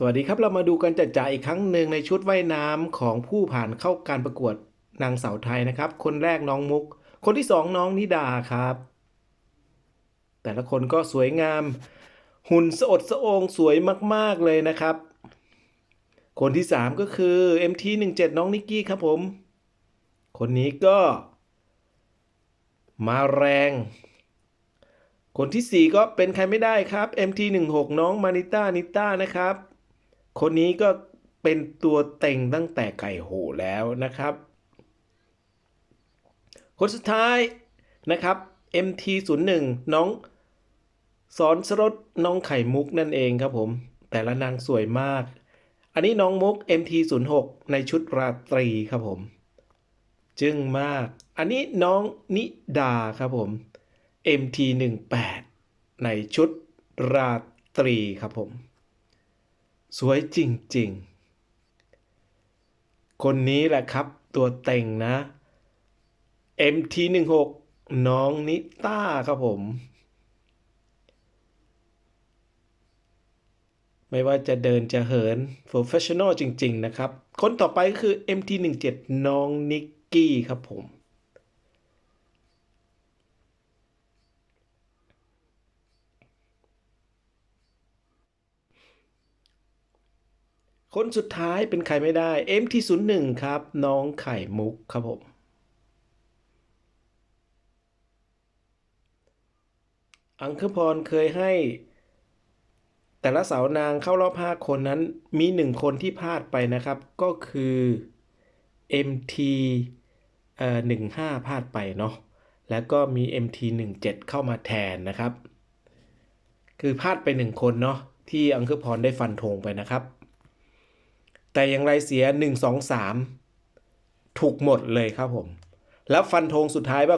สวัสดีครับเรามาดูกันจัดจ่ายอีกครั้งหนึ่งในชุดว่ายน้ำของผู้ผ่านเข้าการประกวดนางสาวไทยนะครับ คนแรกน้องมุก คนที่สองน้องนิดาครับ แต่ละคนก็สวยงาม หุ่นสดสะองสวยมาก ๆ เลยนะครับ คนที่สามก็คือ MT17 น้องนิกกี้ครับผม คนนี้ก็ มาแรง คนที่ 4 ก็เป็นใครไม่ได้ครับ MT16 น้องมานิต้านิต้านะครับ คนนี้ก็เป็นตัวเต็งตั้งแต่ไก่โหแล้วนะครับ คนสุดท้ายนะครับ MT01 น้องสอนสรดน้องไข่มุกนั่นเองครับผม แต่ละนางสวยมาก อันนี้น้องมุก MT06 ในชุดราตรีครับผม จึ้งมาก อันนี้น้องนิดาครับผม MT18 ในชุดราตรีครับผม สวยจริงๆ คนนี้แหละครับตัวเต็งนะ MT16 น้องนิต้าครับผม ไม่ว่าจะเดินจะเหิน professional จริง ๆ นะครับ คนต่อไปก็คือ MT17 น้องนิกกี้ครับผม คนสุดท้ายเป็นใครไม่ได้ MT01 ครับ น้องไข่มุกครับผม อังคพรเคยให้ แต่ละสาวนางเข้ารอบ 5 คนนั้นมีหนึ่งคนที่พลาดไปนะครับ ก็คือ MT เอ่อ15 พลาดไปเนาะแล้วก็มี MT 17 เข้ามาแทนนะครับ คือพลาดไปหนึ่งคนเนาะที่อังคพรได้ฟันธงไปนะครับ แต่อย่างไรเสีย 1 2 3 ถูกหมดเลยครับผม แล้วฟันธงสุดท้ายว่า